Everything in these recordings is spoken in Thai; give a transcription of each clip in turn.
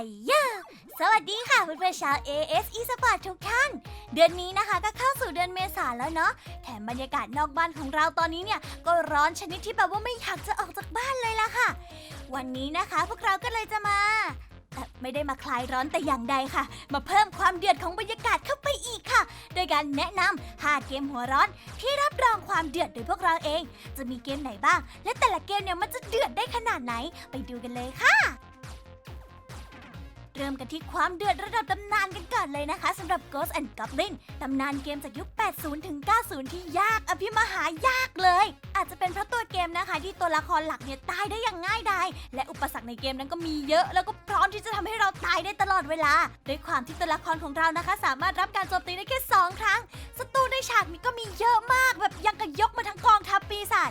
ยเยอสวัสดีค่ะเพื่อนๆชาว AS eSport ทุกท่าน เดือนนี้นะคะก็เข้าสู่เดือนเมษาแล้วเนาะ แถมบรรยากาศนอกบ้านของเราตอนนี้เนี่ย ก็ร้อนชนิดที่แบบว่าไม่อยากจะออกจากบ้านเลยล่ะค่ะ วันนี้นะคะพวกเราก็เลยจะมาเอ่ไม่ได้มาคลายร้อนแต่อย่างใดค่ะ มาเพิ่มความเดือดของบรรยากาศเข้าไปอีกค่ะ โดยการแนะนำ5เกมหัวร้อนที่รับรองความเดือดโดยพวกเราเอง จะมีเกมไหนบ้าง และแต่ละเกมเนี่ยมันจะเดือดได้ขนาดไหน ไปดูกันเลยค่ะ เริ่มกันที่ความเดือดระดับตำนานกันก่อนเลยนะคะสำหรับ Ghost and Goblin ตำนานเกมจากยุค 80 ถึง 90 ที่ยากอภิมหายากเลย อาจจะเป็นเพราะตัวเกมนะคะ ที่ตัวละครหลักเนี่ยตายได้อย่างง่ายดายและอุปสรรคในเกมนั้นก็มีเยอะ แล้วก็พร้อมที่จะทำให้เราตายได้ตลอดเวลาด้วยความที่ตัวละครของเรานะคะ สามารถรับการโจมตีได้แค่สองครั้งศัตรูในฉากนี้ก็มีเยอะมากแบบยังกับยกมาทั้งกองทัพปีศาจ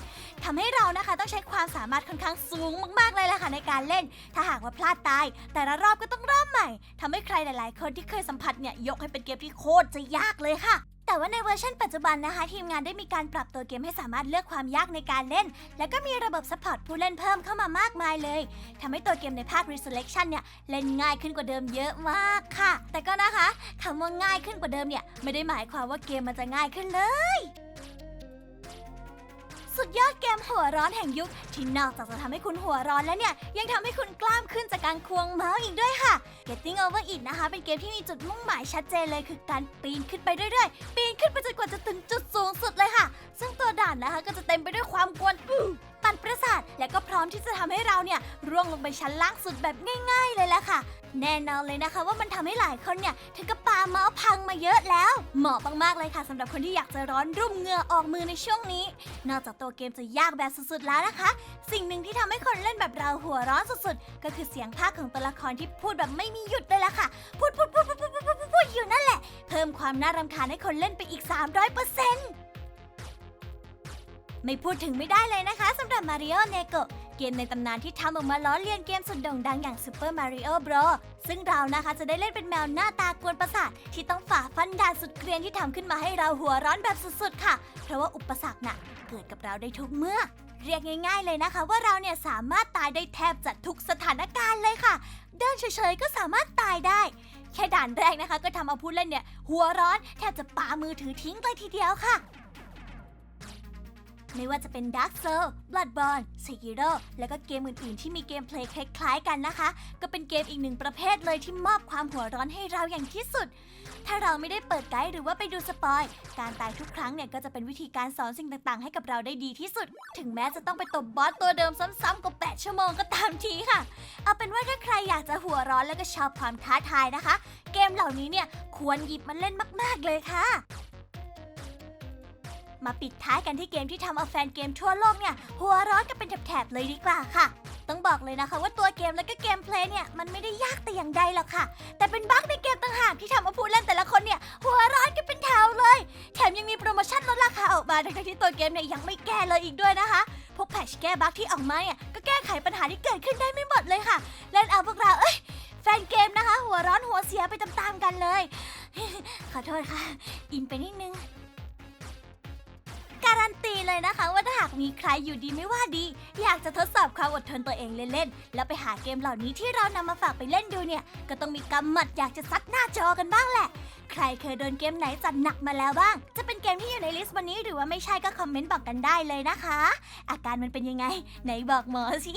ทำให้เรานะคะต้องใช้ความสามารถค่อนข้างสูงมากๆเลยแหละค่ะในการเล่น ถ้าหากว่าพลาดตาย แต่ละรอบก็ต้องเริ่มใหม่ทำให้ใครหลาย ๆ คนที่เคยสัมผัสเนี่ยยกให้เป็นเกมที่โคตรจะยากเลยค่ะ แต่ว่าในเวอร์ชันปัจจุบันนะคะ ทีมงานได้มีการปรับตัวเกมให้สามารถเลือกความยากในการเล่น และก็มีระบบซัพพอร์ตผู้เล่นเพิ่มเข้ามามากมายเลยทำให้ตัวเกมในภาค Resurrection เนี่ยเล่นง่ายขึ้นกว่าเดิมเยอะมากค่ะ แต่ก็นะคะคำว่าง่ายขึ้นกว่าเดิมเนี่ยไม่ได้หมายความว่าเกมมันจะง่ายขึ้นเลย สุดยอดเกมหัวร้อนแห่งยุค ที่นอกจากจะทำให้คุณหัวร้อนแล้วเนี่ย ยังทำให้คุณกล้ามขึ้นจากการควงเมาส์อีกด้วยค่ะ Getting Over It นะคะ เป็นเกมที่มีจุดมุ่งหมายชัดเจนเลยคือการปีนขึ้นไปเรื่อยๆ ปีนขึ้นไปจนกว่าจะถึงจุดสูงสุดเลยค่ะ ซึ่งตัวด่านนะคะก็จะเต็มไปด้วยความกวนอ ประสาท และก็พร้อมที่จะทำให้เราเนี่ยร่วงลงไปชั้นล่างสุดแบบง่าย ๆ เลยละค่ะ แน่นอนเลยนะคะ ว่ามันทำให้หลายคนเนี่ยถึงกับปาเมาพังมาเยอะแล้ว เหมาะมากๆเลยค่ะ สำหรับคนที่อยากจะร้อนรุ่มเงื่อออกมือในช่วงนี้ นอกจากตัวเกมจะยากแบบสุดๆแล้วนะคะ สิ่งหนึ่งที่ทำให้คนเล่นแบบเราหัวร้อนสุดๆ ก็คือเสียงภาคของตัวละครที่พูดแบบไม่มีหยุดเลยละค่ะพูดพูดพูดพูดพูดพูดพูดอยู่นั่นแหละ เพิ่มความน่ารำคาญให้คนเล่นไปอีก 300%เปอร์เซ็นต์ ไม่พูดถึงไม่ได้เลยนะคะสำหรับ Mario n e g o เกมในตำนานที่ทำออกมาล้อเลียนเกมสุดโด่งดังอย่าง Super Mario Bros ซึ่งเรานะคะจะได้เล่นเป็นแมวหน้าตากวนประสาท ที่ต้องฝ่าฟันด่านสุดเกรียนที่ทำขึ้นมาให้เราหัวร้อนแบบสุดๆค่ะ เพราะว่าอุปสรรคน่ะเกิดกับเราได้ทุกเมื่อ เรียกง่าย ๆ เลยนะคะว่าเราเนี่ยสามารถตายได้แทบจะทุกสถานการณ์เลยค่ะ เดินเฉยๆก็สามารถตายได้ แค่ด่านแรกนะคะ ก็ทำเอาผู้เล่นเนี่ยหัวร้อนแทบจะปามือถือทิ้งเลยทีเดียวค่ะ ไม่ว่าจะเป็น Dark Soul, Bloodborne, Sekiro แล้วก็เกมอื่นๆ ที่มีเกมเพลย์คล้ายๆกันนะคะ ก็เป็นเกมอีกหนึ่งประเภทเลยที่มอบความหัวร้อนให้เราอย่างที่สุด ถ้าเราไม่ได้เปิดไกด์หรือว่าไปดูสปอยการตายทุกครั้งเนี่ยก็จะเป็นวิธีการสอนสิ่งต่างๆ ให้กับเราได้ดีที่สุด ถึงแม้จะต้องไปตบบอสตัวเดิมซ้ำๆกว่า8ชั่วโมงก็ตามทีค่ะ เอาเป็นว่าถ้าใครอยากจะหัวร้อนแล้วก็ชอบความท้าทายนะคะ เกมเหล่านี้เนี่ยควรหยิบมาเล่นมาก ๆเลยค่ะ มาปิดท้ายกันที่เกมที่ทำเอาแฟนเกมทั่วโลกเนี่ย หัวร้อนกันเป็นแถบๆเลยดีกว่าค่ะ ต้องบอกเลยนะคะว่าตัวเกมและก็เกมเพลย์เนี่ยมันไม่ได้ยากแต่อย่างใดหรอกค่ะ แต่เป็นบั๊กในเกมต่างหากที่ทำเอาผู้เล่นแต่ละคนเนี่ยหัวร้อนกันเป็นแถวเลย แถมยังมีโปรโมชั่นลดราคาออกมาทั้งที่ตัวเกมเนี่ยยังไม่แก้เลยอีกด้วยนะคะพวกแพชแก้บั๊กที่ออกมาเนี่ยก็แก้ไขปัญหาที่เกิดขึ้นได้ไม่หมดเลยค่ะเล่นเอาพวกเราเอ้ยแฟนเกมนะคะ หัวร้อนหัวเสียไปตามๆกันเลย ขอโทษค่ะ อินไปนิดนึง เลยนะคะ ว่าถ้าหากมีใครอยู่ดีไม่ว่าดี อยากจะทดสอบความอดทนตัวเองเล่นๆ แล้วไปหาเกมเหล่านี้ที่เรานำมาฝากไปเล่นดูเนี่ย ก็ต้องมีกำหมัดอยากจะซัดหน้าจอกันบ้างแหละ ใครเคยโดนเกมไหนจัดหนักมาแล้วบ้าง จะเป็นเกมที่อยู่ในลิสต์วันนี้หรือว่าไม่ใช่ก็คอมเมนต์บอกกันได้เลยนะคะ อาการมันเป็นยังไงไหนบอกหมอสิ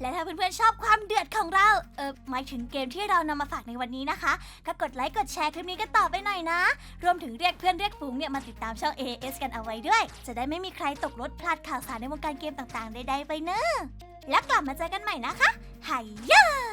และถ้าเพื่อนๆชอบความเดือดของเรา เออหมายถึงเกมที่เรานำมาฝากในวันนี้นะคะ ก็กดไลค์กดแชร์คลิปนี้กันต่อไปหน่อยนะ รวมถึงเรียกเพื่อนเรียกฝูงเนี่ยมาติดตามช่อง AS กันเอาไว้ด้วย จะได้ไม่มีใครตกรถพลาดข่าวสารในวงการเกมต่างๆใดๆไปเนอะแล้วกลับมาเจอกันใหม่นะคะไฮยา